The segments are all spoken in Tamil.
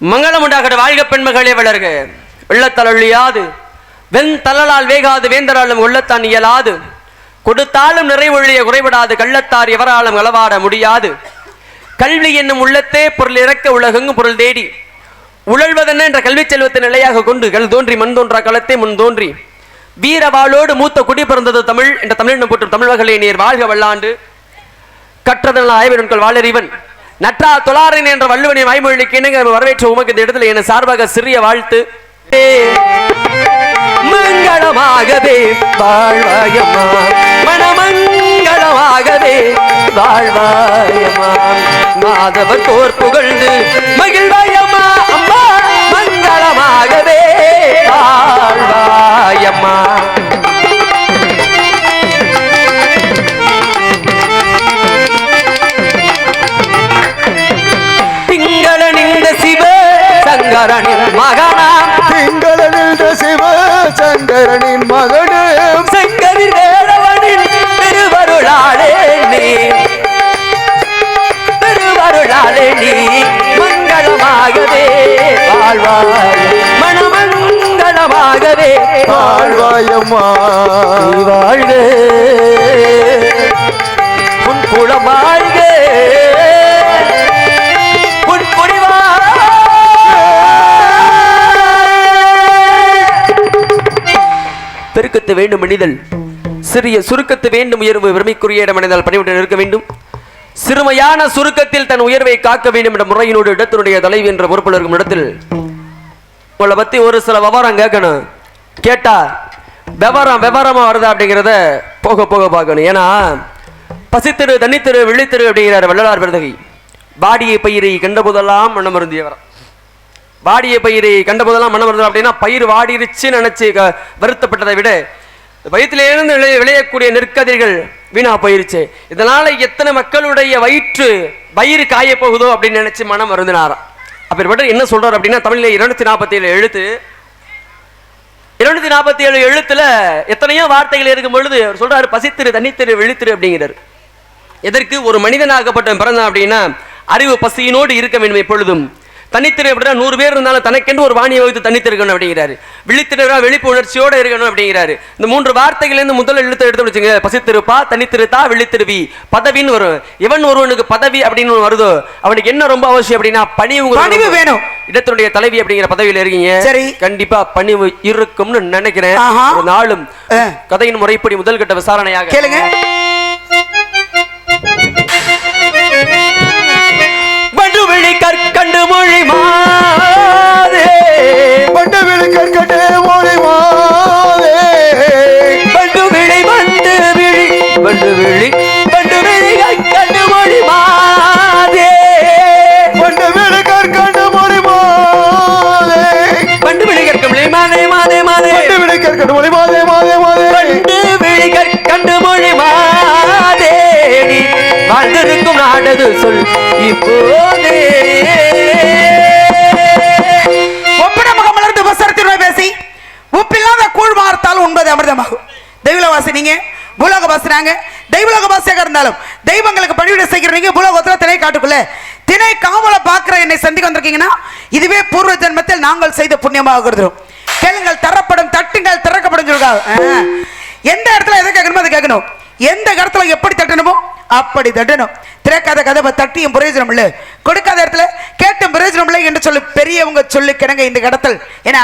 மங்களம் உண்டாகட வாழ்க பெண்மகளே வளர்க. வெள்ளத்தலொழியாது. வெண் தளலால் வேகாது வேந்தராலும் உள்ளத்தான் இயலாது. கொடுத்தாலும் நிறைவொழிய குறைபடாது. கள்ளத்தார் எவராலும் அளவாட முடியாது. கல்வி என்னும் உள்ளத்தே பொருள் இறக்க உலகெங்கும் பொருள் தேடி. உழல்வதென்ன என்ற கல்விச் செல்வத்தை நிலையாக கொண்டு கல் தோன்றி மண் தோன்றா களத்தை முன் தோன்றி. வீரவாளோடு மூத்த குடி பிறந்தது தமிழ். என்ற தமிழ் போற்றும் தமிழ் மகளே நீர் வாழ்க வல்லாண்டு. கற்றதனால் ஆய்வர்கள் வாழறிவன். நற்றா தொலாரின் என்ற வள்ளுவனை வாய்மொழிக்கு இணங்க வரவேற்ற உமக்கு இந்த இடத்துல என சார்பாக சிறிய வாழ்த்து. மங்களமாகவே வாழ்வாயம்மா. மனமங்களமாகவே வாழ்வாயமா மாதவர் போர் புகழ்ந்து மகிழ்வாயம்மா. அம்மா மங்களமாகவே வாழ்வாயம்மா. சங்கரனின் மகனாம். திங்களனில் சிவ சங்கரனின் மகனும். செங்கரி வேளவனின் திருவருளாளே நீ. திருவருளாளே நீ மங்களமாகவே. வாழ்வாய். மனமங்களமாகவே வாழ்வாயம்மா. நீ பெருக்கத்து வேண்டும் மனிதல் சிறிய சுருக்கத்து வேண்டும் உயர்வு பெருமைக்குரிய இடம் மனிதல் பணிவுடன் இருக்க வேண்டும். சிறுமையான சுருக்கத்தில் தன் உயர்வை காக்க வேண்டும் என்ற முறையினோடு இடத்தினுடைய தலைவி என்ற பொறுப்பில் இருக்கும் இடத்தில். உங்களை பத்தி ஒரு சில விவரம் கேட்கணும். கேட்டா விவரம் விவரமா வருதா அப்படிங்கிறத போக போக பார்க்கணும். ஏன்னா பசித்திரு தன்னித்திரு விழித்திரு அப்படிங்கிறார் வள்ளலார் விருதகை. பாடியை பயிரை கண்ட போதெல்லாம் மனம் வாடிய பயிரை கண்டபோதெல்லாம் மனம் வருது அப்படின்னா பயிர் வாடிருச்சு நினைச்சு க- வருத்தப்பட்டதை விட வயிற்றிலிருந்து விளைய விளையக்கூடிய நெற்கதிர்கள் வீணா போயிருச்சு. இதனால எத்தனை மக்களுடைய வயிற்று வயிறு காய போகுதோ அப்படின்னு நினைச்சு மனம் வருந்தினாராம் அப்பேற்பட்ட என்ன சொல்றாரு அப்படின்னா தமிழ்ல இருநூத்தி நாற்பத்தி ஏழு எழுத்து. இருநூத்தி நாற்பத்தி ஏழு எழுத்துல எத்தனையோ வார்த்தைகள் இருக்கும் பொழுது அவர் சொல்றாரு பசித்திரு தனித்திரு விழித்திரு அப்படிங்கிறார். எதற்கு? ஒரு மனிதனாகப்பட்ட பிறந்தான் அப்படின்னா அறிவு பசியினோடு இருக்க வேண்டும் எப்பொழுதும். தனித்திரு அப்படின்னா நூறு பேர் இருந்தாலும் தனக்கென்று ஒரு வாணியை வைத்து தனித்திருக்கணும் அப்படிங்கிறாரு விழித்திருவா விழிப்பு உணர்ச்சியோட இருக்கணும் அப்படிங்கிறாரு இந்த மூன்று வார்த்தைகள்லேருந்து முதல் எழுத்து எடுத்து வச்சுங்க பசித்திருப்பா தனித்திருத்தா விழித்திருவி பதவின்னு வரும் எவன் ஒருவனுக்கு பதவி அப்படின்னு வருதோ அவனுக்கு என்ன ரொம்ப அவசியம் அப்படின்னா பணிவு பணிவு வேணும். இடத்தினுடைய தலைவி அப்படிங்கிற பதவியில இருக்கீங்க சரி. கண்டிப்பா பணிவு இருக்கும்னு நினைக்கிறேன். ஒரு நாளும். கதையின் முறைப்படி முதல் கட்ட விசாரணையாக கேளுங்க மொழி மாதே பண்டு விழி கற்கட்டே மொழி மாதே வண்டுவிழி வண்டு விழி வண்டுவிழி வண்டுவிழி கற்கண்டு மொழி மாதே பண்டு விழி கற்கண்டு மொழி மாதே வண்டுவிழி கற்கும் மாதே மாதே மாதே பண்டு விழி கற்கண்டு மொழி மாதே மாதே மாதே வண்டு விழி கற்கண்டு மொழி மாதே வாழ்ந்திருக்கும் நாடது சொல் இப்போதே. உப்பில்லாத கூழ் மார்த்தால் உண்பது அமிர்தமாகும். தெய்வலவாசி வாசினீங்க பூலோக வாசினாங்க தெய்வலோக வாசியாக இருந்தாலும் தெய்வங்களுக்கு பணிவிட செய்கிறீங்க பூலோகத்தில் திணை காட்டுக்குள்ள. திணை காவலை பார்க்குற என்னை சந்திக்க வந்திருக்கீங்கன்னா இதுவே பூர்வ ஜென்மத்தில் நாங்கள் செய்த புண்ணியமாக கருதுறோம் கேளுங்கள் தரப்படும் தட்டுங்கள் திறக்கப்படும் சொல்லுங்க. எந்த இடத்துல எதை கேட்கணுமோ அதை கேட்கணும். எந்த இடத்துல எப்படி தட்டணுமோ அப்படி தட்டணும் திறக்காத கதவை தட்டியும் பிரயோஜனம் இல்லை. கொடுக்காத இடத்துல கேட்டும் பிரயோஜனம் இல்லை என்று சொல்லி பெரியவங்க சொல்லி கிடங்க இந்த கடத்தல் ஏன்னா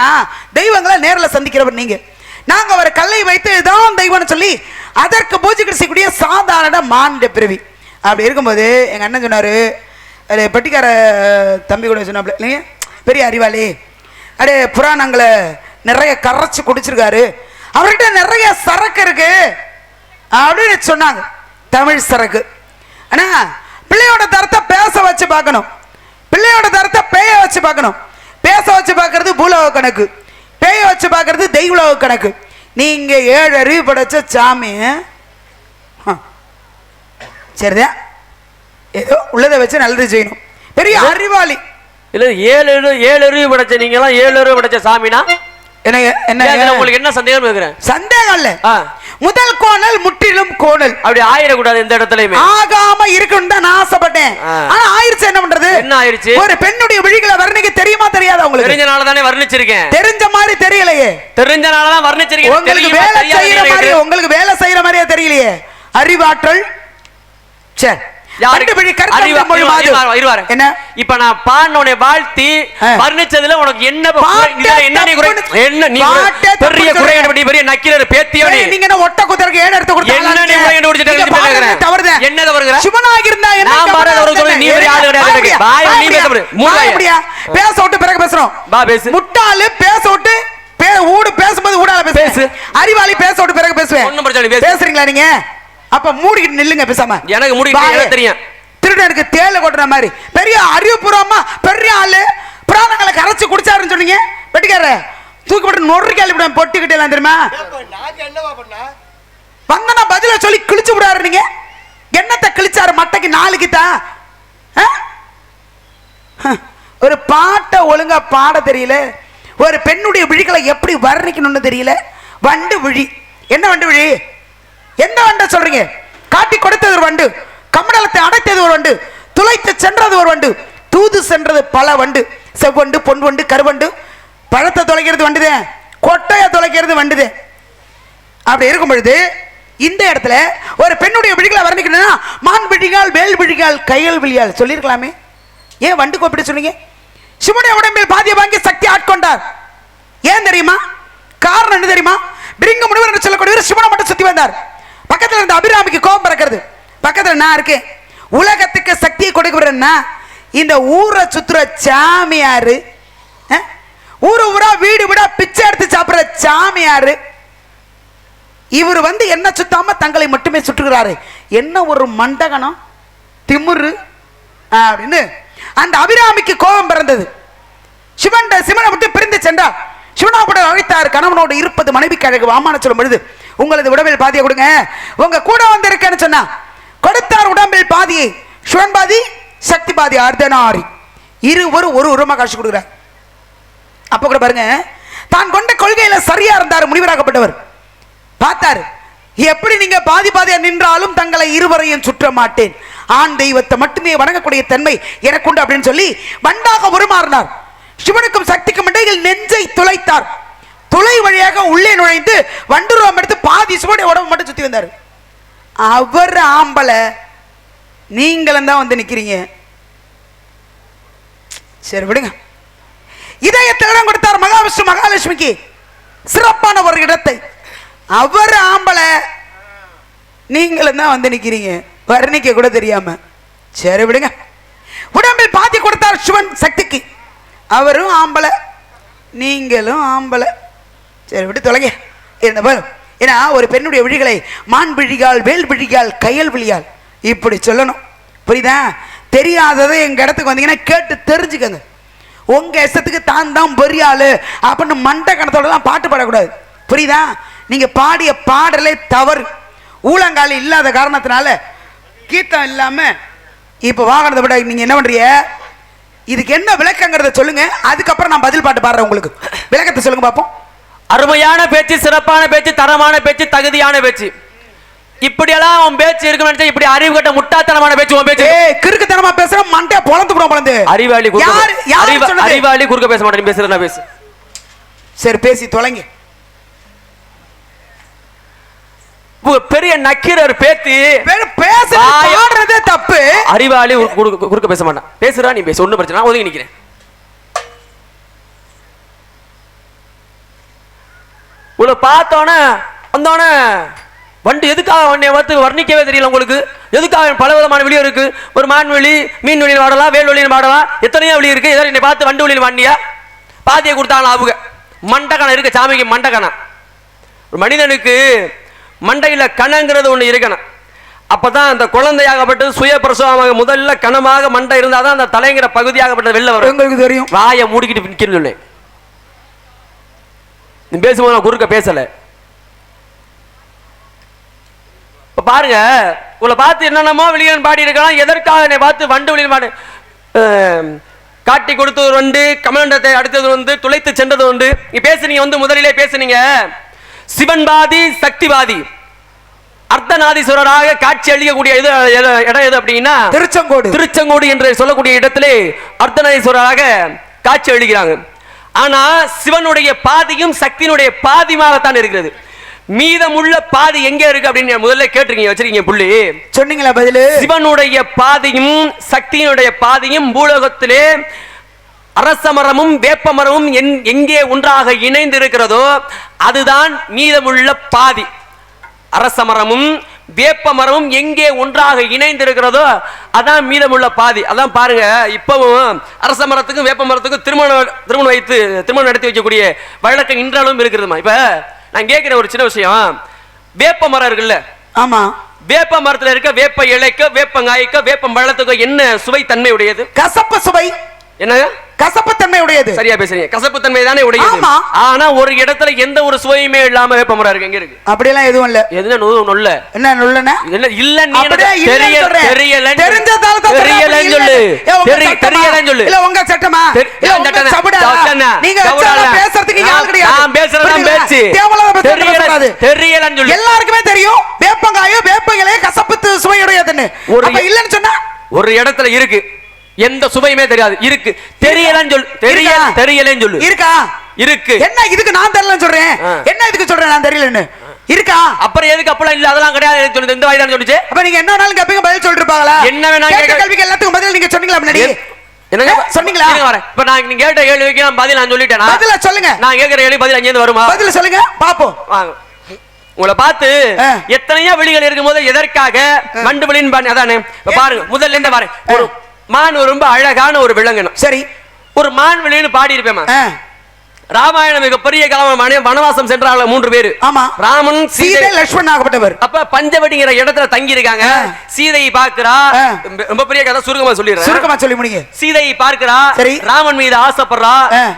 தெய்வங்களை நேரில் சந்திக்கிறவர் நீங்க. நாங்க ஒரு கல்லை வைத்து இதான் தெய்வம்னு சொல்லி அதற்கு பூஜைக்கு செய்யக்கூடிய சாதாரண மாண்ட பிறவி. அப்படி இருக்கும்போது எங்க அண்ணன் சொன்னாரு அது பெட்டிக்கார தம்பி கூட சொன்னாப்ல இல்லைங்க? பெரிய அறிவாளி. அடே புராணங்களை நிறைய கரைச்சு குடிச்சிருக்காரு. அவர்கிட்ட நிறைய சரக்கு இருக்கு. அப்படின்னு சொன்னாங்க. தமிழ் சரக்கு. ஆனா பிள்ளையோட தரத்தை பேச வச்சு பார்க்கணும். பிள்ளையோட தரத்தை பேய வச்சு பார்க்கணும். பேச வச்சு பார்க்கறது பூலோக கணக்கு. பேய வச்சு பார்க்கறது தெய்வலோக கணக்கு. நீங்க ஏழு அறிவு படைச்ச சாமி ஆ. சரிதான். ஏதோ உள்ளதை வச்சு நல்லது செய்யணும். பெரிய அறிவாளி. இல்ல ஏழு ஏழு அறிவு படைச்ச நீங்க எல்லாம் ஏழு அறிவு படைச்ச சாமினா? என்ன என்ன உங்களுக்கு என்ன சந்தேகம் இருக்கிறேன் சந்தேகம் இல்ல. முதல் கோணல் முற்றிலும் கோணல். அப்படி ஆயிடக்கூடாது எந்த இடத்துலயுமே. ஆகாம இருக்கணும் தான் நான் ஆசைப்பட்டேன். ஆனா ஆயிருச்சு என்ன பண்றது? என்ன ஆயிருச்சு? ஒரு பெண்ணுடைய விழிகளை வர்ணிக்க தெரியுமா தெரியாதா உங்களுக்கு? தெரிஞ்சனால தானே வர்ணிச்சிருக்கேன். தெரிஞ்ச மாதிரி தெரியலையே. தெரிஞ்சனால தான் வர்ணிச்சிருக்கேன் உங்களுக்கு வேலை செய்யற மாதிரி உங்களுக்கு வேலை செய்யற மாதிரியே தெரியலையே. அறிவாற்றல் சே என்ன இப்ப நான் பாடினோட வாழ்த்தி. வர்ணிச்சதுல உனக்கு என்ன என்ன குறை என்ன நீ குறை- பெரிய குறை பெரிய நக்கீரர் பேத்தியோ நீ சரி, நீங்க என்ன ஒட்ட குத்தருக்கு ஏன் எடுத்து கொடுத்த என்ன நீ கண்டுபிடிச்சிட்டு. தவறுதான். என்ன தவறுங்கிற? சிவனாக இருந்தா என்ன நான் தவறு தானே? நீ பெரிய ஆளு கிடையாது நீ? பேச வாய. முடியா? பேச விட்டு பிறகு பேசுறோம் வா பேசு முட்டாளு பேச விட்டு ஊடு பேசும்போது ஊடால பேசு. அறிவாளி பேச விட்டு பிறகு பேசுவேன். பேசுறீங்களா நீங்க அப்ப மூடிக்கிட்டு நில்லுங்க பேசாம. எனக்கு மூடிக்கிட்டு தெரியும். திருடனுக்கு தேல கொட்டுற மாதிரி. பெரிய அறிவுபூர்வமா பெரிய ஆளு புராணங்களை கரைச்சு குடிச்சாருன்னு சொன்னீங்க. வெட்டிக்கார தூக்கி போட்டு நொறு கேள்வி பொட்டிக்கிட்டே எல்லாம் தெரியுமா? வந்தனா பதில சொல்லி கிழிச்சு விடாரு நீங்க. என்னத்தை கிழிச்சாரு? மட்டைக்கு நாளைக்கு தான் ஒரு பாட்டை ஒழுங்கா பாட தெரியல. ஒரு பெண்ணுடைய விழிகளை எப்படி வர்ணிக்கணும்னு தெரியல. வண்டு விழி. என்ன வண்டு விழி? எந்த வண்டை சொல்றீங்க? காட்டி கொடுத்தது ஒரு வண்டு கமண்டலத்தை அடைத்தது ஒரு வண்டு துளைத்து சென்றது ஒரு வண்டு தூது சென்றது பல வண்டு செவ்வண்டு பொன் வண்டு கருவண்டு. பழத்தை தொலைக்கிறது வண்டுதே கொட்டையை தொலைக்கிறது வண்டுதே. அப்படி இருக்கும் பொழுது இந்த இடத்துல ஒரு பெண்ணுடைய விழிகளை வர்ணிக்கணும்னா மான் விழிகால் வேல் விழிகால் கையல் விழியால் சொல்லியிருக்கலாமே. ஏன் வண்டு அப்படி சொன்னீங்க? சிவனுடைய உடம்பில் பாதிய வாங்கி சக்தி ஆட்கொண்டார். ஏன் தெரியுமா? காரணம் என்ன தெரியுமா? பிரிங்க முனிவர் என்று சொல்லக்கூடியவர் சிவனை மட்டும் சுத்தி வந்தார். பக்கத்தில் இருந்த அபிராமிக்கு கோபம் பிறக்கிறது. பக்கத்தில் நான் இருக்கேன். உலகத்துக்கு சக்தியை கொடுக்கிறேன்னா இந்த ஊரை சுத்துற சாமியார் ஊர் ஊரா வீடு வீடா பிச்சை எடுத்து சாப்பிட்ற சாமியார் இவர் வந்து என்ன சுத்தாம தங்களை மட்டுமே சுற்றுகிறாரு? என்ன ஒரு மண்டகனம்? திமுரு? அப்படின்னு. அந்த அபிராமிக்கு கோபம் பிறந்தது. சிவன் சிவனை விட்டு பிரிந்து சென்றார். சிவனாபுடன் அழைத்தார் கணவனோடு இருப்பது மனைவிக்கு அழகு வாமான சொல்லும் பொழுது உங்களது உடம்பில் பாதியை கொடுங்க. உங்க கூட வந்திருக்கேன்னு சொன்னா கொடுத்தார் உடம்பில் பாதியை. சிவன் பாதி சக்தி பாதி அர்த்தனாரி இருவரும் ஒரு உருமா காட்சி கொடுக்குறார். அப்ப கூட பாருங்க தான் கொண்ட கொள்கையில சரியா இருந்தார் முனிவராகப்பட்டவர். பார்த்தாரு எப்படி நீங்க பாதி பாதியா நின்றாலும் தங்களை இருவரையும் சுற்ற மாட்டேன் ஆண் தெய்வத்தை மட்டுமே வணங்கக்கூடிய தன்மை எனக்கு உண்டு அப்படின்னு சொல்லி வண்டாக உருமாறினார். சிவனுக்கும் சக்திக்கும் இடையில் நெஞ்சை துளைத்தார். துளை வழியாக உள்ளே நுழைந்து வண்டுருவம் எடுத்து பாதி சிவனுடைய உடம்பு மட்டும் சுத்தி வந்தார். அவர் ஆம்பளை நீங்களும் தான் வந்து நிக்கிறீங்க. சரி விடுங்க. இதயத்தில் இடம் கொடுத்தார் மகாவிஷ்ணு மகாலட்சுமிக்கு. சிறப்பான ஒரு இடத்தை. அவர் ஆம்பளை நீங்களும் தான் வந்து நிக்கிறீங்க. வர்ணிக்க கூட தெரியாம. சரி விடுங்க. உடம்பில் பாதி கொடுத்தார் சிவன் சக்திக்கு. அவரும் ஆம்பளை நீங்களும் ஆம்பளை. சரி விட்டு தொலைங்க. இருந்த பாரு ஏன்னா ஒரு பெண்ணுடைய விழிகளை மான் விழிகால் வேல் விழிகால் கையல் விழியால் இப்படி சொல்லணும். புரியுதா? தெரியாததை எங்கள் இடத்துக்கு வந்தீங்கன்னா கேட்டு தெரிஞ்சுக்கங்க. உங்கள் இஷ்டத்துக்கு தான் தான் பெரிய அப்படின்னு மண்டை கணத்தோடலாம் பாட்டு பாடக்கூடாது. புரியுதா? நீங்கள் பாடிய பாடலே தவறு. ஊழங்கால் இல்லாத காரணத்தினால கீர்த்தம் இல்லாமல் இப்போ வாகனத்தை விட நீங்கள் என்ன பண்ணுறீங்க இதுக்கு என்ன விளக்கங்கிறத சொல்லுங்க. அதுக்கப்புறம் நான் பதில் பாட்டு பாடுறேன் உங்களுக்கு. விளக்கத்தை சொல்லுங்க பாப்போம். அருமையான பேச்சு சிறப்பான பேச்சு தரமான பேச்சு தகுதியான பேச்சு. இப்படியெல்லாம் உன் பேச்சு இருக்குன்னு நினைச்சா இப்படி அறிவு கட்ட முட்டாத்தனமான பேச்சு உன் பேச்சு. ஏய் கிறுக்குத்தனமா பேசுற மண்டே பொளந்து போடும் பொளந்து அறிவாளி யார் யார் அறிவாளி குறுக்க பேச மாட்டேன் நீ பேசுற நான் பேசு. சரி பேசி தொலைங்க ஒரு பெரிய நக்கீரர் பேத்தி. பேசுறது தப்பு. அறிவாளி குறு- குறுக்க பேச மாட்டான். பேசுறா நீ பேசு ஒண்ணும் பிரச்சனை ஒதுங்கி நிக்கிறேன். உங்களை பார்த்தோன்னே வந்தோடனே வண்டு எதுக்காக வண்டியை பார்த்து வர்ணிக்கவே தெரியல உங்களுக்கு? எதுக்காக பல விதமான வெளியே இருக்கு? ஒரு மான்வெளி மீன் வெளியில் பாடலாம் வேல் வெளியில் பாடலாம் எத்தனையோ வெளி இருக்கு. ஏதோ என்னை பார்த்து வண்டு வெளியில் வாண்டியா பாதியை கொடுத்தாங்களா அவங்க மண்டக்கணம் இருக்கு சாமிக்கு மண்டக்கணம் ஒரு மனிதனுக்கு மண்டையில் கணங்கிறது ஒன்று இருக்கணும். அப்பதான் அந்த குழந்தையாகப்பட்டது சுய பிரசவமாக முதல்ல கணமாக மண்டை இருந்தாதான் அந்த தலைங்கிற பகுதியாகப்பட்டது வெளில வரும். உங்களுக்கு தெரியும். வாயை மூடிக்கிட்டு நிற்கிறது இல்லை நீ பேசும்போது நான் குறுக்க பேசல. இப்ப பாருங்க உங்களை பார்த்து என்னென்னமோ வெளியன் பாடி இருக்கலாம். எதற்காக என்னை பார்த்து வண்டு வெளியன் பாடு காட்டி கொடுத்தது வந்து கமலண்டத்தை அடுத்தது வந்து துளைத்து சென்றது உண்டு. நீ பேசுனீங்க வந்து முதலிலே பேசுனீங்க. சிவன் பாதி சக்தி பாதி அர்த்தநாதீஸ்வரராக காட்சி அளிக்கக்கூடிய இடம் எது அப்படின்னா திருச்செங்கோடு. திருச்செங்கோடு என்று சொல்லக்கூடிய இடத்திலே அர்த்தநாதீஸ்வரராக காட்சி அளிக்கிறாங்க. ஆனா சிவனுடைய பாதியும் சக்தியினுடைய பாதியுமாகத்தான் இருக்கிறது. மீதமுள்ள பாதி எங்க இருக்கு அப்படின்னு முதல்ல கேட்டிருக்கீங்க வச்சிருக்கீங்க புள்ளி. சொன்னீங்களா பதிலு? சிவனுடைய பாதையும் சக்தியினுடைய பாதையும் பூலோகத்திலே அரசமரமும் வேப்பமரமும் என்- எங்கே ஒன்றாக இணைந்து இருக்கிறதோ அதுதான் மீதமுள்ள பாதி. அரசமரமும் வேப்பமரமும் எங்கே ஒன்றாக இணைந்து இருக்கிறதோ அதான் மீதமுள்ள பாதி. அதான் பாருங்க இப்பவும் அரச மரத்துக்கும் வேப்ப மரத்துக்கும் திருமணம் திருமணம் வைத்து திருமணம் நடத்தி வைக்கக்கூடிய வழக்கம் இன்றளவும் இருக்கிறதுமா? இப்ப நான் கேட்கிற ஒரு சின்ன விஷயம். வேப்ப மரம் இருக்குல்ல? ஆமா. வேப்ப மரத்துல இருக்க வேப்ப இலைக்க வேப்பங்காய்க்க வேப்பம் பழத்துக்கு என்ன சுவை தன்மை உடையது கசப்பு சுவை. என்னங்க? கசப்புத்தன்மை உடையது சரியா பேசுறீங்க. கசப்பு தன்மை தானே உடையது. ஆனா ஒரு இடத்துல எந்த ஒரு சுவையுமே இல்லாம வேப்ப மரம் இருக்கு. எங்க இருக்கு? அப்படியெல்லாம் எதுவும் இல்ல. எதுனா நொ- நொல்ல? என்ன நுள்ளன இல்ல இல்ல நீ தெரிய. தெரியலன்னு தெரிஞ்சதால தான் அப்படி தெரியலன்னு சொல்லு. இல்லைன்னு. ஏ, உங்க தெரி- சட்டமா? தெரியலன்னு சொல்லு. இல்ல உங்க சட்டமா? இல்ல உங்க? சபடா? நீங்க பேசுறதுக்கு இங்க ஆள் கிடையாது. நான் புரியுதுங்களா? பேச்சு. பேச்சு தெரியல-. தெரியலன்னு சொல்லு. எல்லாருக்குமே தெரியும். வேப்பங்காயும் வேப்பங்களே கசப்பு சுவையுடையதுன்னு. ஒரு இல்லன்னு சொன்னா? ஒரு இடத்துல இருக்கு. எந்த சுவையுமே தெரியாது. இருக்கு. தெரியலன்னு சொல்லு தெரியல? தெரியலன்னு சொல்லு. இருக்கா? இருக்கு. என்ன இதுக்கு நான் தெரியலன்னு சொல்றேன். என்ன இதுக்கு சொல்றேன் நான் தெரியலன்னு? இருக்கா? அப்புறம் எதுக்கு அப்பலாம் இல்ல? அதெல்லாம் கிடையாது சொல்லுது. இந்த வாய்தான் சொல்லுச்சு? அப்ப நீங்க என்ன வேணாலும் கேப்பீங்க பதில் சொல்லிட்டு இருப்பாங்களா என்ன வேணா கேட்ட கேக்க- கேள்விக்கு எல்லாத்துக்கும் பதில் நீங்க சொன்னீங்களா முன்னாடி? என்- என்னங்க? சொன்னீங்களா? வரேன். இப்ப நான் நீங்க கேட்ட கேள்விக்கு நான் பதில் நான் சொல்லிட்டேனா? பதில சொல்லுங்க. நான் கேட்கிற கேள்வி பதில் அங்கேருந்து வருமா? பதில் சொல்லுங்க. பாப்போம். வாங்க. உங்களை பார்த்து. எத்தனையோ விழிகள் இருக்கும்போது எதற்காக மண்டு பாருங்க அதானே? பாருங்க முதல்ல இருந்து பாருங்க மான் ரொம்ப அழகான ஒரு விலங்கினம் சரி. ஒரு மான் விழின்னு பாடி இருப்பேன் ராமாயணம் மிகப்பெரிய காலம் மணி- வனவாசம் சென்றாங்க மூன்று பேரு. ஆமா. ராமன் சீதை லட்சுமணன் ஆகப்பட்டவர். அப்ப பஞ்சவடிங்கிற இடத்துல தங்கி இருக்காங்க. சீதையை பார்க்கிறா. ரொம்ப- பெரிய கதை சுருக்கமா சொல்லிடுறேன். சுருக்கமா சொல்லி முடிங்க. சீதையை பார்க்கிறா சரி. ராமன் மீது ஆசைப்படுறா.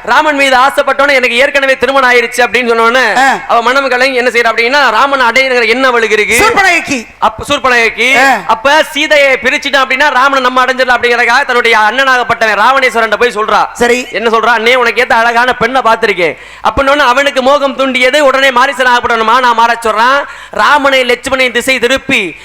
ராமன் மீது ஆசைப்பட்டோன்னு எனக்கு ஏற்கனவே திருமணம் ஆயிருச்சு அப்படின்னு சொன்னோன்னு. அவ மனம் கலங்கி என்ன செய்யறா அப்படின்னா ராமன் அடையிற என்ன அவளுக்கு இருக்கு. சூர்பனகைக்கு. அப்ப சூர்பனகைக்கு. ஆ. அப்ப சீதையை பிரிச்சுட்டான் அப்படின்னா ராமனை நம்ம அடைஞ்சிடலாம் அப்படிங்கறதுக்காக தன்னுடைய அண்ணனாகப்பட்டவன் ராவணேஸ்வரன் போய் சொல்றா. சரி. என்ன சொல்றா? அண்ணே உனக்கு ஏத்த அழகான பெண்ணை பார்த்திருக்கேன். அப்படின்னு அவனுக்கு மோகம் தூண்டியது உடனே மாரிசன் ஆகப்படணுமா நான் மாற சொல்றான். ராமனை லட்சுமணை திசை திருப்பி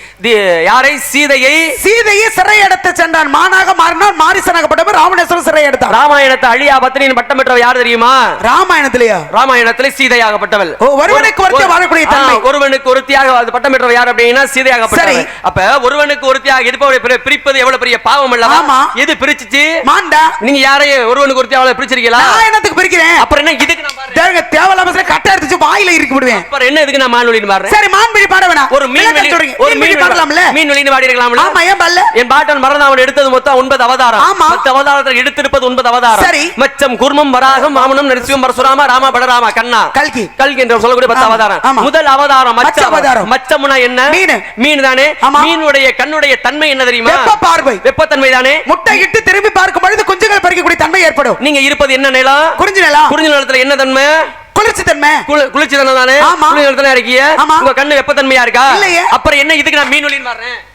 யாரை? சீதையை. சீதையை சிறை எடுத்து சென்றான். மானாக மாறினான் மாரிசனாகப்பட்டவர் ராவணேஸ்வரர் சிறை எடுத்தார் ராமாயணத்தை அழியா பத்தினின் பட்டம் பெற்றவர் யார் தெரியுமா? ராமாயணத்திலேயா? ராமாயணத்துல சீதையாகப்பட்டவள். ஒருவனுக்கு ஒருத்தி ஒரு- வாழக்கூடிய தன்மை. ஒருவனுக்கு ஒருத்தியாக பட்டம் பெற்றவர் யார் அப்படின்னா சீதையாகப்பட்டவள். சரி. அப்ப ஒருவனுக்கு ஒருத்தியாக இருப்பவரை பிரி- பிரிப்பது எவ்வளவு பெரிய பாவம் அல்லவா? ஆமா. எது பிரிச்சுச்சு? மாண்டா. நீங்க யாரையும் ஒருவனுக்கு ஒருத்தி அவளை பிரிச்சிருக்கீங்களா? நான் என்னத்துக்கு பிரிக்கிறேன்? அப்புறம் என்ன இதுக்கு நான் பாரு. தேவங்க தேவையில்லாம சில கட்டை எடுத்து வாயில இருக்கு விடுவேன். அப்புறம் என்ன இதுக்கு நான் மான்வெளின்னு பாடுறேன் சரி மான்பிழி பாட வேணாம். ஒரு மீன் விளக்கம் வெளி சொல்றீங்க. ஒரு மீன்பிடி மீன் பாடலாம்ல மீன் வெளின்னு பாடி இருக்கலாம்ல ஆமா ஏன் பல்ல என் பாட்டன் மறந்தாவன் எடுத்தது மொத்தம் ஒன்பது அவதாரம். ஆமா. பத்து அவதாரத்தில் எடுத்திருப்பது ஒன்பது அவதாரம். சரி. மச்சம் குர்மம் வராகம் மாமனம் நரசிம்மம் பரசுராம ராம பலராம கண்ணா. கல்கி. கல்கி என்று சொல்லக்கூடிய பத்து அவதாரம். முதல் அவதாரம் மச்ச அவதாரம். மச்சம்னா என்ன? மீனு. மீன் தானே. மீனுடைய கண்ணுடைய தன்மை என்ன தெரியுமா? வெப்ப பார்வை. வெப்பத்தன்மை தானே முட்டை இட்டு திரும்பி பார்க்கும் பொழுது குஞ்சுகள் பறிக்கக்கூடிய தன்மை ஏற்படும். நீங்க இருப்பது என்ன நிலம்? குறிஞ்சி நிலம். குறிஞ்சி நிலத்துல என்ன தன்மை குளிர்ச்சி தன்மை குளி- குளிர்ச்சி தன்மை தானே. குளிர்ச்சி நிலத்துல இருக்கீங்க ஆமா. உங்க கண்ணு வெப்பத்தன்மையா இருக்கா இல்லையே. அப்புறம் என்ன இதுக்கு நான் மீன் வெளின்னு பாடுறேன் சரி,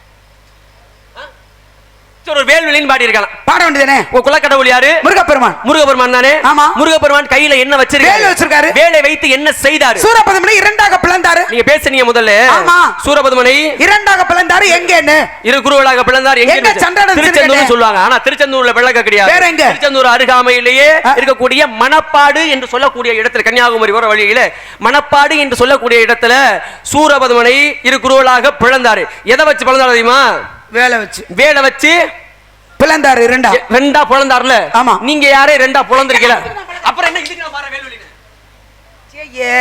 ஒரு வேல்வெளின்னு பாடி இருக்கலாம் பாட வேண்டியதானே உங்க குலக்கடவுள் யாரு? முருகப்பெருமான். தானே? ஆமா. முருகபெருமான் கையில என்ன வச்சிருக்காரு? வச்சிருக்காரு. வேலை வைத்து என்ன செய்தாரு? சூரபதமனை இரண்டாக பிளந்தாரு. நீங்க பேசுனீங்க முதல்ல. ஆமா. சூரபதுமனை இரண்டாக பிளந்தாரு. எங்கன்னு? இரு குருவலாக பிளந்தார். எங்க திருச்செந்தூர்? சொல்லுவாங்க. ஆனா திருச்செந்தூர்ல விளக்க கிடையாது. வேற எங்க? திருச்செந்தூர் அருகாமையிலேயே. இருக்கக்கூடிய மணப்பாடு என்று சொல்லக்கூடிய இடத்துல கன்னியாகுமரி போற வழியில மணப்பாடு என்று சொல்லக்கூடிய இடத்துல சூரபதுமனை இரு குருவலாக பிளந்தாரு. எதை வச்சு பிளந்தாரு தெரியுமா? வேலை வச்சு. வேலை வச்சு பிளந்தாரு இரண்டா எ- ரெண்டா பிளந்தாருல? ஆமா. நீங்க யாரே? ரெண்டா பிளந்திருக்கீல அப்புறம் என்ன இதுக்கு நான் பாரு வேல்வெளின்னு ஐயே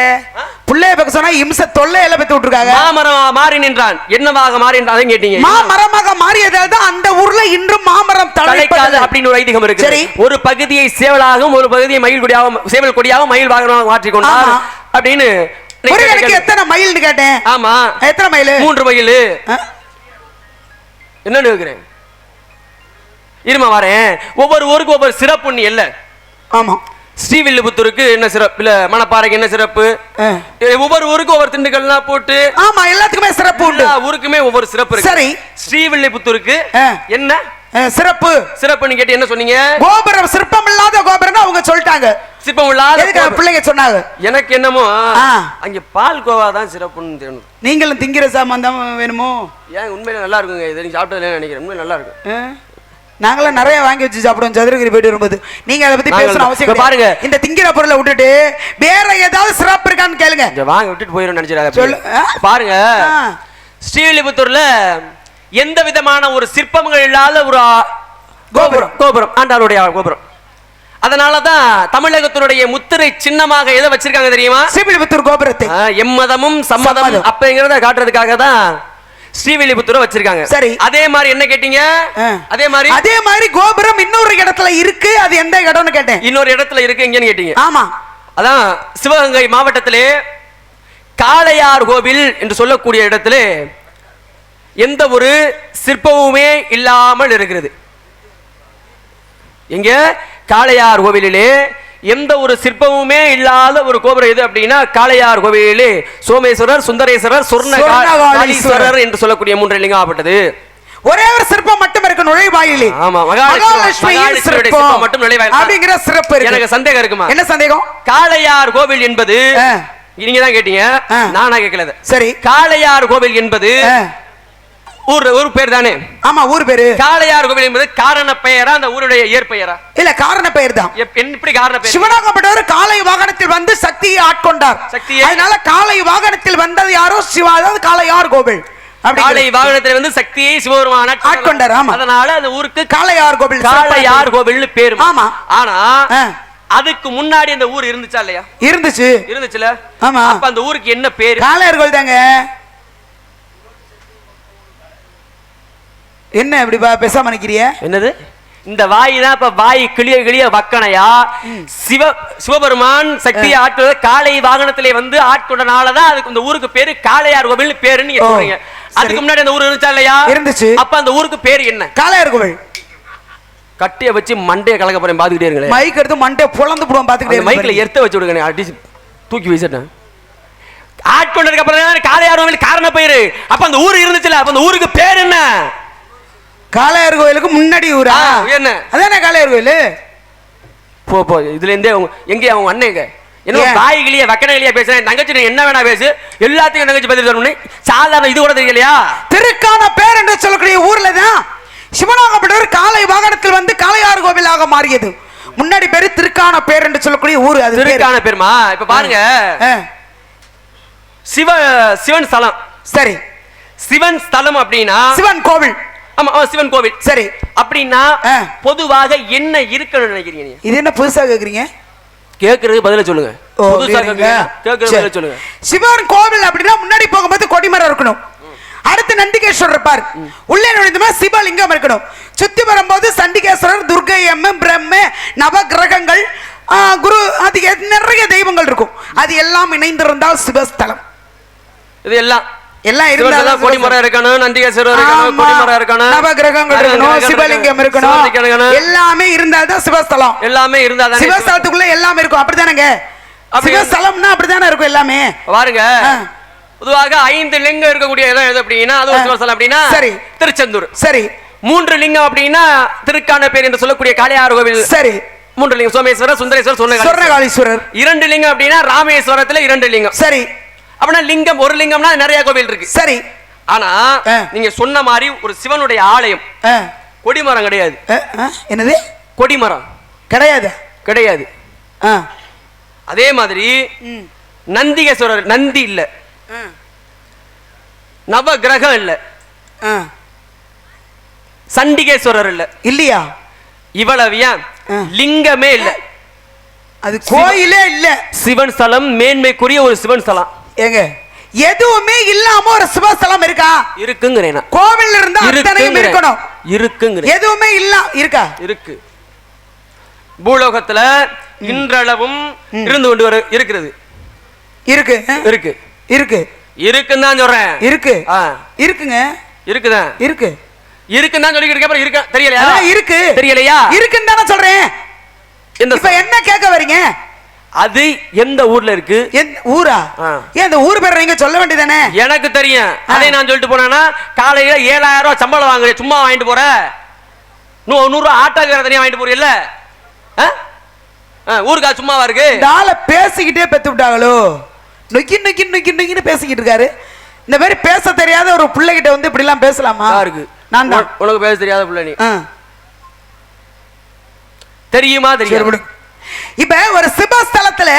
புள்ளைய பக்க சொன்னா இம்ச தொல்லையில பெத்து விட்டுருக்காங்க. மாமரம் மாறி நின்றான். என்னவாக மாறி நின்றான்? கேட்டீங்க. மாமரமாக மாறியதால் தான் அந்த ஊர்ல இன்றும் மாமரம் தலைக்காது அப்படின்னு ஒரு ஐதீகம் இருக்கு சரி. ஒரு பகுதியை சேவலாகவும் ஒரு பகுதியை மயில் கொடியாகவும் சேவல் கொடியாகவும் மயில் வாகனமாக மாற்றிக்கொண்டார். அப்படின்னு எத்தனை மைல்னு கேட்டேன்? ஆமா. எத்தனை மைல் மூன்று மயில். என்னன்னு கேக்குறேன். இருமா வரேன். ஒவ்வொரு ஊருக்கு ஒவ்வொரு சிறப்பு இல்ல. ஆமா. ஸ்ரீவில்லிபுத்தூருக்கு என்ன சிறப்பு? இல்ல மணப்பாறைக்கு என்ன சிறப்பு. ஒவ்வொரு ஊருக்கும் ஒவ்வொரு திண்டுக்கல்லாம் போட்டு ஆமா எல்லாத்துக்குமே சிறப்பு உண்டு. ஊருக்குமே ஒவ்வொரு சிறப்பு இருக்கு. சரி. ஸ்ரீவில்லிபுத்தூருக்கு. என்ன? சிறப்பு. சிறப்புன்னு கேட்டு என்ன சொன்னீங்க? கோபுரம் சிற்பம் இல்லாத கோபுரம் அவங்க சொல்லிட்டாங்க. சிற்பம் இல்லாத. பிள்ளைங்க சொன்னாங்க எனக்கு என்னமோ. அங்க பால் கோவா தான் சிறப்புன்னு தோணுது நீங்களும் திங்கிற சாமான் தான் வேணுமோ ஏன் உண்மையில நல்லா இருக்குங்க இது நீங்க சாப்பிட்டதுல நினைக்கிறேன் உண்மையில நல்லா இருக்கும்? நாங்களாம் நிறைய வாங்கி வச்சு சாப்பிடுவோம் சதுரகிரி போயிட்டு வரும்போது நீங்க அதை பத்தி பேசணும் அவசியம். பாருங்க. இந்த திங்கிற பொருளை விட்டுட்டு வேற ஏதாவது சிறப்பு இருக்கான்னு கேளுங்க வாங்க விட்டுட்டு போயிடும் நினைச்சிடாத சொல்லு. பாருங்க. ஸ்ரீவில்லிபுத்தூர்ல எந்த விதமான ஒரு சிற்பங்கள் இல்லாத ஒரு கோபுரம் கோபுரம் ஆண்டாளுடைய கோபுரம் அதனால தான் தமிழகத்தினுடைய முத்திரை சின்னமாக எதை வச்சிருக்காங்க தெரியுமா? ஸ்ரீவில்லிபுத்தூர் கோபுரத்தை. எம்மதமும் சம்மதம். அப்படிங்கிறத காட்டுறதுக்காக தான் ஸ்ரீவில்லிபுத்தூரை வச்சிருக்காங்க. சரி. அதே மாதிரி என்ன கேட்டீங்க. அதே மாதிரி அதே மாதிரி கோபுரம் இன்னொரு இடத்துல இருக்கு அது எந்த இடம்னு கேட்டேன். இன்னொரு இடத்துல இருக்கு எங்கன்னு கேட்டீங்க? ஆமா. அதான் சிவகங்கை மாவட்டத்திலே காளையார் கோவில் என்று சொல்லக்கூடிய இடத்திலே எந்த ஒரு சிற்பமுமே இல்லாமல் இருக்கிறது. எங்க? காளையார் கோவிலிலே எந்த ஒரு சிற்பமுமே இல்லாத ஒரு கோபுரம் எது அப்படின்னா காளையார் கோவிலிலே சோமேஸ்வரர் சுந்தரேஸ்வரர் சொர்ண சொர்ணகாளீஸ்வரர். காளீஸ்வரர் என்று சொல்லக்கூடிய மூன்று லிங்கம் ஆகப்பட்டது ஒரே ஒரு சிற்பம் மட்டும் இருக்கு நுழைவாயிலே ஆமா, மகாலட்சுமி- மகாலட்சுமியின் சிற்பம் மட்டும் நுழைவாயில். அப்படிங்கிற சிறப்பு இருக்கு எனக்கு சந்தேகம் இருக்குமா என்ன சந்தேகம் காளையார் கோவில் என்பது. நீங்க தான் கேட்டீங்க. நானா கேட்கல. சரி காளையார் கோவில் என்பது. ஊர் ஊர் பேர் தானே? ஆமா ஊர் பேரு. காளையார் கோவில் என்பது காரண பெயரா அந்த ஊருடைய இயற்பெயரா இல்ல காரண பெயர் தான். எப்- எப்படி காரண பெயர்? சிவனாகப்பட்டவர் காலை வாகனத்தில் வந்து சக்தியை ஆட்கொண்டார். சக்தியை- அதனால காலை வாகனத்தில் வந்தது யாரோ சிவா அதாவது காளையார் கோவில். காளை வாகனத்தில் வந்து சக்தியை சிவபெருமான ஆட்கொண்டார், ஆமா. அதனால அந்த ஊருக்கு காளையார் கோவில் காளையார் கோவில்னு பேரு. ஆமா. ஆனா. அதுக்கு முன்னாடி அந்த ஊர் இருந்துச்சா இல்லையா? இருந்துச்சு. இருந்துச்சுல? ஆமா. அப்ப அந்த ஊருக்கு என்ன பேரு? காளையார் கோவில் தாங்க என்ன இப்படி பேசாம நிக்கிறிய? என்னது? இந்த வாய் தான் இப்ப வாய் கிளிய கிளிய வக்கணையா? சிவ சிவபெருமான் சக்தியை ஆட்கொள்ள காளை வாகனத்திலே வந்து ஆட்கொண்டனாலதான் அதுக்கு இந்த ஊருக்கு பேரு காளையார் கோவில் பேருன்னு நீங்க சொல்றீங்க. அதுக்கு. முன்னாடி அந்த ஊர் இருந்துச்சா இல்லையா? இருந்துச்சு. அப்ப அந்த ஊருக்கு பேரு என்ன? காளையார் கோவில். கட்டிய வச்சு மண்டைய கலக்க போறேன் பாத்துக்கிட்டே இருங்களேன். மைக் எடுத்து மண்டே பொழந்து போடுவோம் பாத்துக்கிட்டே மைக்ல எர்த்த வச்சு விடுங்க அடிச்சு தூக்கி வீசிட்டேன். ஆட்கொண்டதுக்கு அப்புறம் காளையார் கோவில் காரண பேரு அப்ப அந்த ஊர் இருந்துச்சுல அப்ப அந்த ஊருக்கு பேர் என்ன? காளையார் கோவிலுக்கு முன்னாடி ஊரா? என்ன? அதானே காளையார் கோவில் போ போ இதுல இருந்தே எங்க அவங்க அண்ணங்க? என்ன ஏன்? பாய் கிளிய வக்கன கிளிய பேசுறேன் தங்கச்சி என்ன வேணா பேசு எல்லாத்துக்கும் தங்கச்சி பதில் தரணும்னு சாதாரண இது கூட தெரியலையா? திருக்கான பேர் என்று சொல்லக்கூடிய ஊர்ல தான் சிவனாகப்பட்டவர் காலை வாகனத்தில் வந்து காளையார் கோவிலாக மாறியது. முன்னாடி பேரு திருக்கான பேர் என்று சொல்லக்கூடிய ஊர் அது. திருக்கான பெருமா? இப்ப பாருங்க. சிவ சிவன் ஸ்தலம். சரி. சிவன் ஸ்தலம் அப்படின்னா சிவன் கோவில். ஆமா ஆமா, சிவன் கோவில். சரி. அப்படின்னா. பொதுவாக என்ன இருக்குன்னு நினைக்கிறீங்க இது என்ன புதுசா கேக்குறீங்க? கேக்குறது பதில சொல்லுங்க. கேக்குறது சொல்லுங்க. சிவன் கோவில் அப்படின்னா முன்னாடி போகும்போது கொடிமரம் இருக்கணும். அடுத்து நந்திகேஸ்வரர் இருப்பார் உள்ளே நுழைந்தமா சிவலிங்கம் இருக்கணும். சுத்தி வரும்போது சண்டிகேஸ்வரர் துர்கை அம்ம பிரம்ம நவ கிரகங்கள் குரு அது நிறைய தெய்வங்கள் இருக்கும். அது எல்லாம் இணைந்திருந்தால் சிவஸ்தலம். இது எல்லாம் எல்லாம் சிவன் இருந்தால் தான் கொடிமரம் இருக்கணும் நந்திகேஸ்வரர் இருக்கணும் கொடிமரம் இருக்கணும் நவ கிரகங்கள் இருக்கணும் சிவலிங்கம் இருக்கணும். இருக்கணும். எல்லாமே இருந்தால்தான் சிவஸ்தலம். எல்லாமே இருந்தா தானே சிவஸ்தலத்துக்குள்ள எல்லாமே இருக்கும். அப்படிதானங்க அப்படி- சிவஸ்தலம்னா அப்படிதானே இருக்கும் எல்லாமே? பாருங்க. பொதுவாக ஐந்து லிங்கம் இருக்கக்கூடிய இடம் எது அப்படின்னா அது. சிவஸ்தலம் அப்படின்னா சரி. திருச்செந்தூர். சரி. மூன்று லிங்கம் அப்படின்னா திருக்கான பேர் என்று சொல்லக்கூடிய காளையார் கோவில். சரி. மூன்று லிங்கம். சோமேஸ்வரர் சுந்தரேஸ்வரர் சொன்ன சொர்ணகாளீஸ்வரர். இரண்டு லிங்கம் அப்படின்னா ராமேஸ்வரத்துல இரண்டு லிங்கம். சரி. அப்படின்னா லிங்கம் ஒரு லிங்கம்னா நிறைய கோவில் இருக்கு. சரி. ஆனா. நீங்க சொன்ன மாதிரி ஒரு சிவனுடைய ஆலயம். கொடிமரம் கிடையாது. என்னது? கொடிமரம் கிடையாது? கிடையாது. அதே மாதிரி நந்திகேஸ்வரர் நந்தி இல்ல. நவ கிரகம் இல்ல. சண்டிகேஸ்வரர் இல்ல. இல்லையா? இவ்வளவு ஏன். லிங்கமே இல்ல. அது கோயிலே இல்ல. சிவன் ஸ்தலம் மேன்மைக்குரிய ஒரு சிவன் ஸ்தலம். ஏங்க எதுவுமே இல்லாம ஒரு சிவஸ்தலம் இருக்கா? இருக்குங்கிறேன். கோவில் இருந்தா அத்தனையும். இருக்கணும். இருக்குங்கிறேன். எதுவுமே இல்ல இருக்கா? இருக்கு. பூலோகத்துல இன்றளவும் இருந்து கொண்டு வர இருக்கிறது. இருக்கு. இருக்கு. இருக்கு. இருக்குன்னு தான் சொல்றேன். இருக்கு. இருக்குங்க. இருக்குதான் இருக்கு. இருக்குன்னு தான் சொல்லிக்கிட்டு இருக்க அப்புறம் இருக்க. தெரியலையா? இருக்கு. தெரியலையா? இருக்குன்னு தானே சொல்றேன். இந்த என்ன கேட்க வரீங்க? அது எந்த ஊர்ல இருக்கு? ஊரா. ஏன் அந்த ஊர் பேர் நீங்க சொல்ல வேண்டியதானே? எனக்கு தெரியும். அதே நான் சொல்லிட்டு போனேன்னா காலையில ஏழாயிரம் ரூபாய் சம்பளம் வாங்குறேன் சும்மா வாங்கிட்டு போற. நூ நூறு ரூபா ஆட்டோக்கார தனியா வாங்கிட்டு போறீல்ல? ஊருக்கா சும்மாவா இருக்கு? ஆளை பேசிக்கிட்டே பெத்து விட்டாங்களோ? நொக்கி நொக்கி நொக்கி நொக்கின்னு பேசிக்கிட்டு இருக்காரு. இந்த மாதிரி பேச தெரியாத ஒரு பிள்ளைகிட்ட வந்து இப்படி எல்லாம் பேசலாமா யாருக்கு நான் உனக்கு பேச தெரியாத பிள்ளை நீ. தெரியுமா தெரியும் இப்ப ஒரு சிவஸ்தலத்துல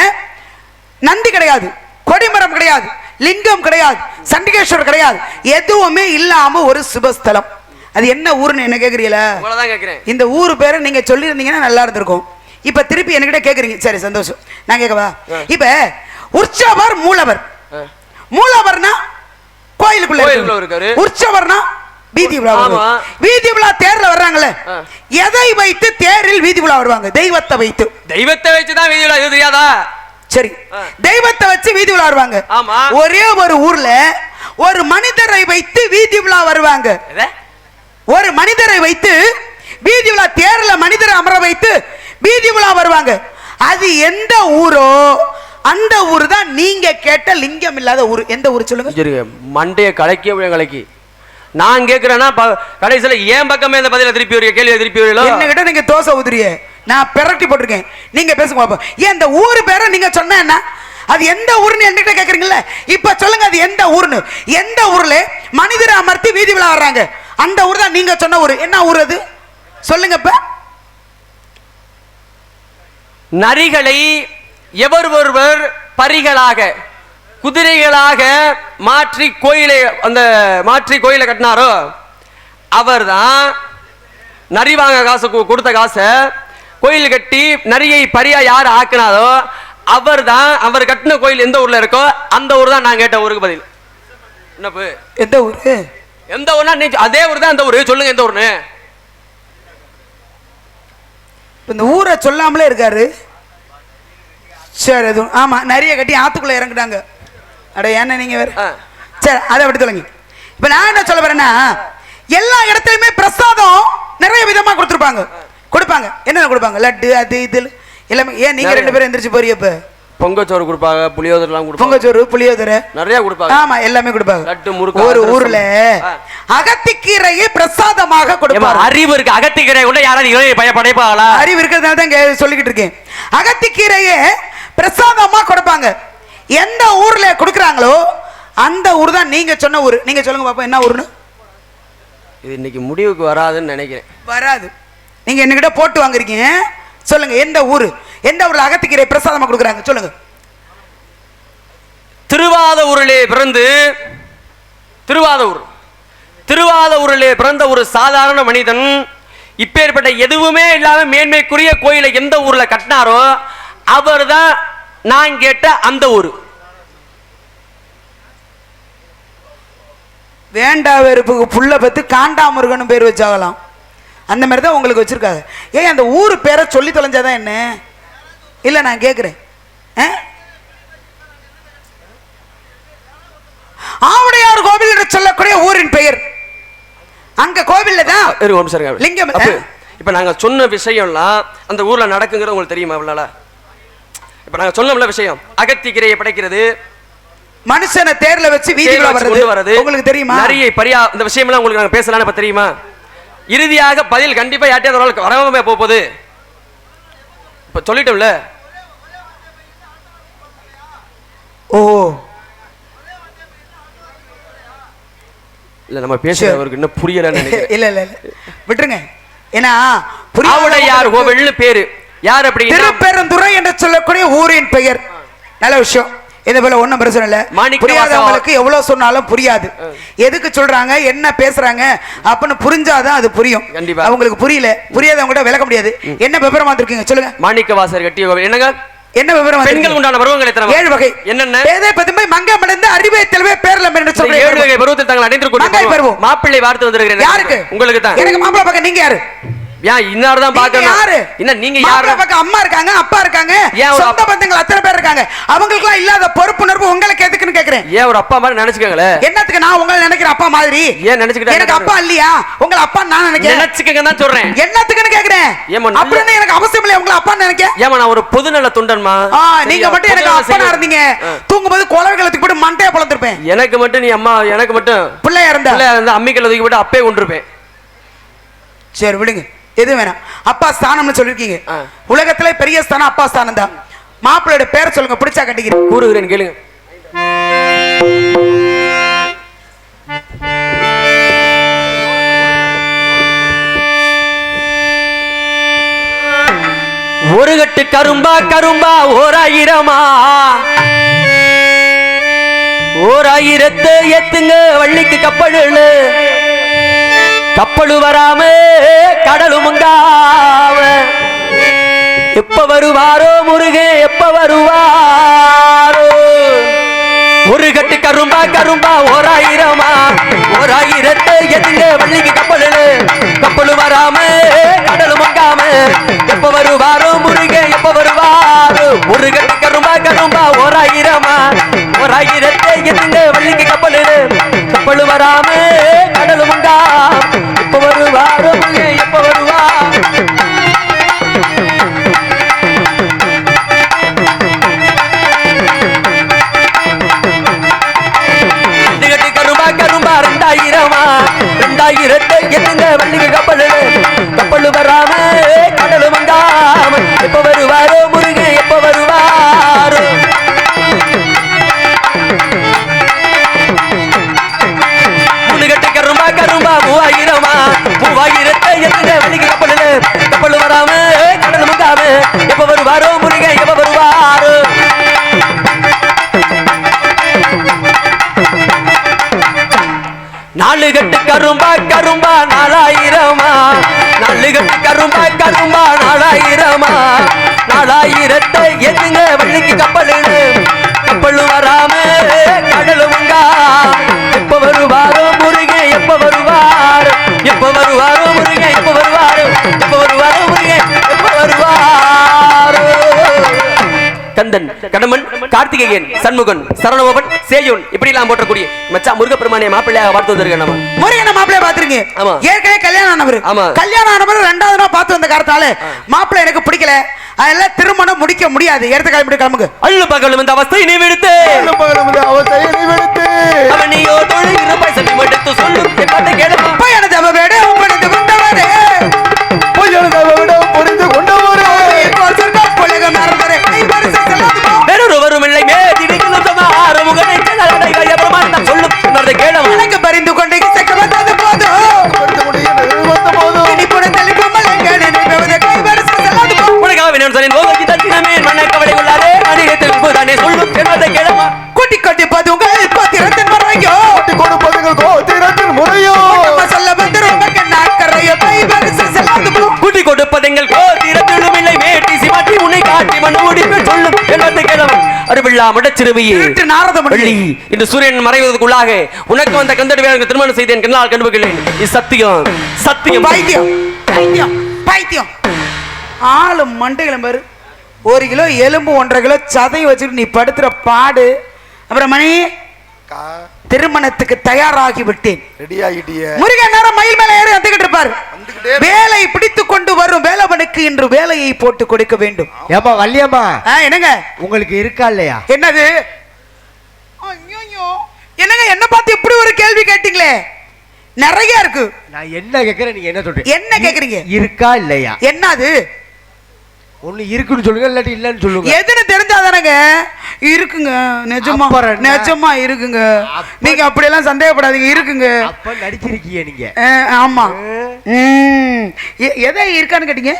நந்தி கிடையாது கொடிமரம் கிடையாது லிங்கம் கிடையாது சண்டிகேஸ்வரர் கிடையாது எதுவுமே இல்லாம ஒரு சிவஸ்தலம் அது என்ன ஊருன்னு என்ன கேக்குறீங்களா? இந்த ஊர் பேரை நீங்க சொல்லியிருந்தீங்கன்னா நல்லா இருந்திருக்கும். இப்ப திருப்பி என்கிட்ட கேக்குறீங்க. சரி சந்தோஷம். நான் கேட்கவா. இப்ப உற்சவர் மூலவர். மூலவர்னா கோயிலுக்குள்ள. உற்சவர்னா வீதி விழா. வீதி விழா தேர்ல வர்றாங்கல்ல. எதை வைத்து தேரில் வீதி விழா வருவாங்க? தெய்வத்தை வைத்து. தெய்வத்தை வச்சுதான் வீதியில இது தெரியாதா? சரி. தெய்வத்தை வச்சு வீதி விழா வருவாங்க. ஆமா. ஒரே ஒரு ஊர்ல ஒரு மனிதரை வைத்து வீதி விழா வருவாங்க? ஒரு மனிதரை வைத்து வீதி விழா தேர்ல மனிதரை அமர வைத்து வீதி விழா வருவாங்க. அது எந்த ஊரோ அந்த ஊர் தான் நீங்க கேட்ட லிங்கம் இல்லாத ஊர். எந்த ஊர் சொல்லுங்க? மண்டைய கலக்கி கலக்கி. நான் கேக்குறேன்னா ப- கடைசியில ஏன் பக்கமே இந்த பதில திருப்பி வரீங்க கேள்வியை திருப்பி வரீங்களோ என்ன கிட்ட நீங்க தோசை ஊதுறிய நான் பெரட்டி போட்டிருக்கேன். நீங்க பேசுங்க பாப்போம். ஏன் இந்த ஊர் பேரை நீங்க சொன்ன என்ன? அது எந்த ஊர்னு என்கிட்ட கேக்குறீங்கல்ல? இப்ப சொல்லுங்க அது எந்த ஊர்னு எந்த ஊர்ல மனிதரை அமர்த்தி வீதி விழா வர்றாங்க? அந்த ஊர் தான் நீங்க சொன்ன ஊர். என்ன ஊர் அது? சொல்லுங்க இப்ப. நரிகளை எவர் ஒருவர் பரிகளாக குதிரைகளாக மாற்றி கோயிலை அந்த மாற்றி கோயிலை கட்டினாரோ அவர்தான் நரி வாங்க காசு கொடுத்த காசை கோயில் கட்டி நரியை பரியா யார் ஆக்குனாரோ அவர்தான் அவர் கட்டின கோயில் எந்த ஊர்ல இருக்கோ அந்த ஊர் தான் நான் கேட்ட ஊருக்கு பதில். என்னப்பு எந்த ஊரு? எந்த ஊர்னா நீ அதே ஊர் தான் அந்த ஊர்? சொல்லுங்க எந்த ஊர்னு இப்ப இந்த ஊரை சொல்லாமலே இருக்காரு. சரி அது ஆமா நிறைய கட்டி ஆத்துக்குள்ள இறங்குறாங்க அட என்ன நீங்க வேற. சரி அதை விட்டு தொலைங்க இப்ப நான் என்ன சொல்ல வரேன்னா எல்லா இடத்துலயுமே பிரசாதம் நிறைய விதமா கொடுத்துருப்பாங்க. கொடுப்பாங்க. என்னென்ன கொடுப்பாங்க? லட்டு அது இது எல்லாமே. ஏன் நீங்க. ரெண்டு பேரும் எந்திரிச்சு போறீங்க இப்ப? பொங்கச்சோறு கொடுப்பாங்க புளியோதரெல்லாம் கொடுப்பாங்க. பொங்கச்சோறு புளியோதரை. நிறைய கொடுப்பாங்க. ஆமா எல்லாமே கொடுப்பாங்க. லட்டு, முறுக்கு, ஒரு. ஊர்ல. அகத்திக்கீரையை பிரசாதமாக கொடுப்பாங்க. அறிவு இருக்கு. அகத்திக்கரை கூட யாராவது இளைய பய படைப்பாங்களா அறிவு இருக்கிறதுனால தான் சொல்லிக்கிட்டு இருக்கேன். அகத்திக்கீரையே பிரசாதமா கொடுப்பாங்க. எந்த ஊர்ல கொடுக்குறாங்களோ அந்த ஊர் தான் நீங்க சொன்ன ஊர். நீங்க சொல்லுங்க பாப்போம் என்ன ஊர்னு இது இன்னைக்கு முடிவுக்கு வராதுன்னு நினைக்கிறேன். வராது. நீங்க என்கிட்ட போட்டு வாங்குறீங்க. சொல்லுங்க எந்த ஊர்? எந்த ஊர்ல அகத்திக்கீரை பிரசாதமா கொடுக்குறாங்க? சொல்லுங்க. திருவாதூரிலே பிறந்து திருவாதூர் திருவாதூரிலே பிறந்த ஒரு சாதாரண மனிதன் இப்பேற்பட்ட எதுவுமே இல்லாம மேன்மைக்குரிய கோயிலை எந்த ஊர்ல கட்டினாரோ அவர்தான் நான் கேட்ட அந்த ஊர். வேண்டா வெறுப்புக்கு புள்ள பத்து காண்டாமுருகன் பேர் வச்சாகலாம். அந்த மாதிரி தான் உங்களுக்கு வச்சிருக்காங்க. ஏன் அந்த ஊர் பேரை சொல்லி தொலைஞ்சாதான் என்ன? இல்லை நான் கேட்குறேன் ஆவுடையார் கோவில் என்று சொல்லக்கூடிய ஊரின் பெயர். அங்க கோவில்ல தான் நிமிஷம் இருங்க. லிங்கம் இப்ப நாங்க சொன்ன விஷயம்லாம் அந்த ஊர்ல நடக்குங்கிறது உங்களுக்கு தெரியுமா நாளா? இப்ப நாங்க சொன்னோம்ல விஷயம். அகத்திக்கிரையை படைக்கிறது மனுஷனை தேர்ல வச்சு வீதி தேர் விழா வச்சு கொண்டு வர்றது உங்களுக்கு தெரியுமா? நிறைய பரியா இந்த விஷயம்லாம் உங்களுக்கு நாங்க பேசலாம்னு இப்ப தெரியுமா? இறுதியாக பதில் கண்டிப்பா யார்ட்டையாவது ஒரு வரவே போக போகுது. இப்ப சொல்லிட்டோம்ல. ஓ. இல்ல நம்ம பேசுறது அவருக்கு இன்னும் புரியலன்னு நினைக்கிறேன். இல்ல இல்ல விட்டுருங்க. ஏன்னா ஆவுடையார் கோவில்னு பேரு. யார் அப்படின்னா திருப்பெருந்துறை என்று சொல்லக்கூடிய ஊரின் பெயர். நல்ல விஷயம். இது போல ஒண்ணும் பிரச்சனை இல்ல. புரியாதவங்களுக்கு எவ்வளவு சொன்னாலும் புரியாது. எதுக்கு சொல்றாங்க என்ன பேசுறாங்க அப்படின்னு புரிஞ்சாதான் அது புரியும். அவங்களுக்கு புரியல. புரியாதவங்க விளக்க முடியாது. என்ன விவரம் வந்திருக்கீங்க சொல்லுங்க. மாணிக்க வாசர் கட்டிய கோவில். என்னங்க? என்ன விவரம் பெண்கள் உண்டான பருவங்களை எத்தனை ஏழு வகை. என்னென்ன? பேதை பதுமை மங்கை மடந்து அறிவை தெளிவே பேர்ல என்று சொல்றேன் ஏழு வகை பருவத்தில் தாங்கள் அடைந்திருக்கூடிய மாங்காய் பருவம். பருவம். மாப்பிள்ளை வார்த்தை வந்திருக்கிறேன். யாருக்கு? உங்களுக்கு தான். எனக்கு மாப்பிள்ளை பக்கம் நீங்க யாரு? ஏன் இன்னார் தான் பார்க்கணும்? யாரு? என்ன நீங்க யாரு? பக்கம் அம்மா இருக்காங்க அப்பா இருக்காங்க. சொந்த பந்தங்கள் அத்தனை பேர் இருக்காங்க. அவங்களுக்குலாம் இல்லாத பொறுப்புணர்வு உங்களுக்கு எதுக்குன்னு கேக்குறேன். ஏன் ஒரு அப்பா மாதிரி நினைச்சுக்கங்களே. என்னத்துக்கு நான் உங்களை நினைக்கிறேன் அப்பா மாதிரி? ஏன் நினைச்சுக்கிட்டா எனக்கு அப்பா இல்லையா? உங்களை அப்பா நான் நினைக்கிறேன் நினைச்சுக்கங்க தான் சொல்றேன். என்னத்துக்குன்னு கேக்குறேன். நல்ல- அப்படின்னு எனக்கு அவசியம் இல்லை உங்களை அப்பா நினைக்க? ஏமா நான் ஒரு பொதுநல தொண்டன்மா. நீங்க? மட்டும் எனக்கு அப்பனா இருந்தீங்க. தூங்கும்போது குளவுகளத்துக்கு போட்டு மண்டையை பொழந்திருப்பேன் எனக்கு மட்டும் நீ அம்மா எனக்கு மட்டும் பிள்ளையா இருந்தா? பிள்ளை வந்து அம்மிக்கல்ல தூக்கி போட்டு அப்பே கொண்டிருப்பேன் சரி விடுங்க. எது வேணாம். அப்பா ஸ்தானம்னு சொல்லிருக்கீங்க. உலகத்துல பெரிய ஸ்தானம் அப்பா ஸ்தானம் தான் மாப்பிள்ளையோட பேர் சொல்லுங்க பிடிச்சா கட்டிக்கிறேன். கூறுகிறேன் கேளுங்க. ஒரு கட்டு கரும்பா கரும்பா ஓராயிரமா? ஓராயிரத்து எத்துங்க வள்ளிக்கு கப்பல் கப்பலு வராம கடலும் உண்டாவ. எப்ப வருவாரோ முருகே எப்ப வருவாரோ? ஒரு கட்டு கரும்பா கரும்பா ஓராயிரமா? ஓராயிரத்து எதுங்க வள்ளிக்கு கப்பலு கப்பலு வராம கடலும் மங்காம எப்ப வருவாரோ முருக எப்ப வருவாரோ? ஒரு கட்டு கரும்பா கரும்பா ஓராயிரமா? ஓராயிரத்து எதுங்க வள்ளிக்கு கப்பலு கப்பலு வராம கடலும் மங்கா எப்ப வருவாரோ முருகே எப்ப வருவார்? இரட்டை எதுங்க வள்ளிக்கு கப்பல் நாலு கட்டு கரும்பா கரும்பா நாலாயிரமா? நாலு கட்டு கரும்பா கரும்பா நாலாயிரமா? நாலாயிரத்தை எதுங்க வள்ளிக்கு கப்பல் கப்பல் வராம கடலுமுங்கா எப்ப வருவாரோ முருகன் எப்ப வருவார்? எப்ப வருவாரோ முருகன் எப்ப வருவாரோ? எப்ப வருவாரோ முருகன் எப்ப வருவாரோ? கந்தன் கடமன் கார்த்திகேயன் சண்முகன் சரணபவன் சேயோன் இப்படி எல்லாம் போற்றக்கூடிய மச்சான் முருகப்பெருமானை மாப்பிள்ளையாக பார்த்து வந்திருக்கேன் நம்ம. முருகனை மாப்பிள்ளைய பாத்துருங்க ஆமா. ஏற்கனவே கல்யாணம் ஆனவர். ஆமா. கல்யாணம் ஆனவர் ரெண்டாவது நாள் பார்த்து வந்த காரணத்தால மாப்பிள்ளை எனக்கு பிடிக்கல. அதெல்லாம் திருமணம் முடிக்க முடியாது. எடுத்து கிளம்பிட்டு கிளம்புங்க. அள்ளு பகலும் இந்த அவஸ்தை நீ விடுத்து. பகலும் பகலும் இந்த அவஸ்தையை நீ விடுத்து அருவில்லா முடச்சிறுமியே. இன்று சூரியன் மறைவதற்குள்ளாக உனக்கு வந்த கந்தடி வேறு திருமணம் செய்தேன் கண்ணால் கண்டுபிடிக்கிறேன் இது சத்தியம். சத்தியம். பைத்தியம். பைத்தியம். பைத்தியம். ஆளு மண்டையில பாரு. ஒரு கிலோ எலும்பு ஒன்றரை கிலோ சதையும் வச்சுட்டு நீ படுத்துற பாடு. அப்புறம் மணி திருமணத்துக்கு தயாராகி விட்டேன் ரெடி ஆகிட்டிய முருகன் நேரம் மயில் மேல ஏறி வந்துகிட்டு இருப்பாரு. வேலை பிடித்து கொண்டு வரும் வேலவனுக்கு இன்று வேலையை போட்டு கொடுக்க வேண்டும். ஏப்பா வள்ளியம்மா? ஆ, என்னங்க? உங்களுக்கு இருக்கா இல்லையா? என்னது. என்னங்க என்ன பார்த்து இப்படி ஒரு கேள்வி கேட்டீங்களே? நிறைய இருக்கு. நான் என்ன கேக்குறேன் நீங்க என்ன சொல்றீங்க? என்ன கேக்குறீங்க? இருக்கா இல்லையா? என்னது? ஒண்ணு இருக்குன்னு சொல்லுங்க இல்லாட்டி இல்லன்னு சொல்லுங்க. எதுன்னு தெரிஞ்சாதானங்க இருக்குங்க நிஜமா? நிஜமா இருக்குங்க. நீங்க அப்படியெல்லாம் சந்தேகப்படாதீங்க இருக்குங்க. அப்ப நடிச்சிருக்கீங்க நீங்க. ஆமா. எதை இருக்கான்னு கேட்டீங்க?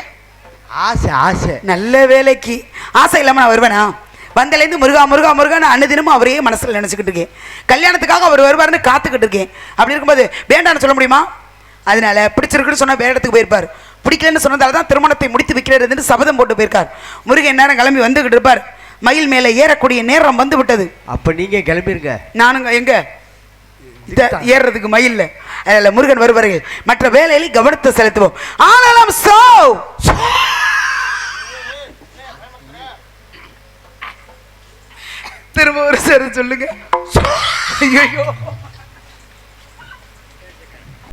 ஆசை ஆசை. நல்ல வேலைக்கு. ஆசை இல்லாம நான் வருவேனா? வந்தலேருந்து முருகா முருகா முருகான்னு அன்னதினமும் அவரையே மனசுல நினைச்சுக்கிட்டு இருக்கேன். கல்யாணத்துக்காக அவர் வருவாருன்னு காத்துக்கிட்டு இருக்கேன். அப்படி இருக்கும்போது வேண்டாம்னு சொல்ல முடியுமா? அதனால பிடிச்சிருக்குன்னு சொன்னா வேற இடத்துக்கு போயிருப்பார். பிடிக்கலன்னு சொன்னதால தான் திருமணத்தை முடித்து வைக்கிறது சபதம் போட்டு போயிருக்கார். முருகன் நேரம் கிளம்பி வந்துகிட்டு இருப்பார். மயில் மேலே ஏறக்கூடிய நேரம் வந்து விட்டது. அப்ப நீங்க கிளம்பிருங்க. நானுங்க எங்க? ஏறுறதுக்கு மயில் அதில் முருகன் வருவார்கள் மற்ற வேலையில் கவனத்தை செலுத்துவோம். ஆனாலும் சோ திரும்ப ஒரு சரி சொல்லுங்க. ஐயோ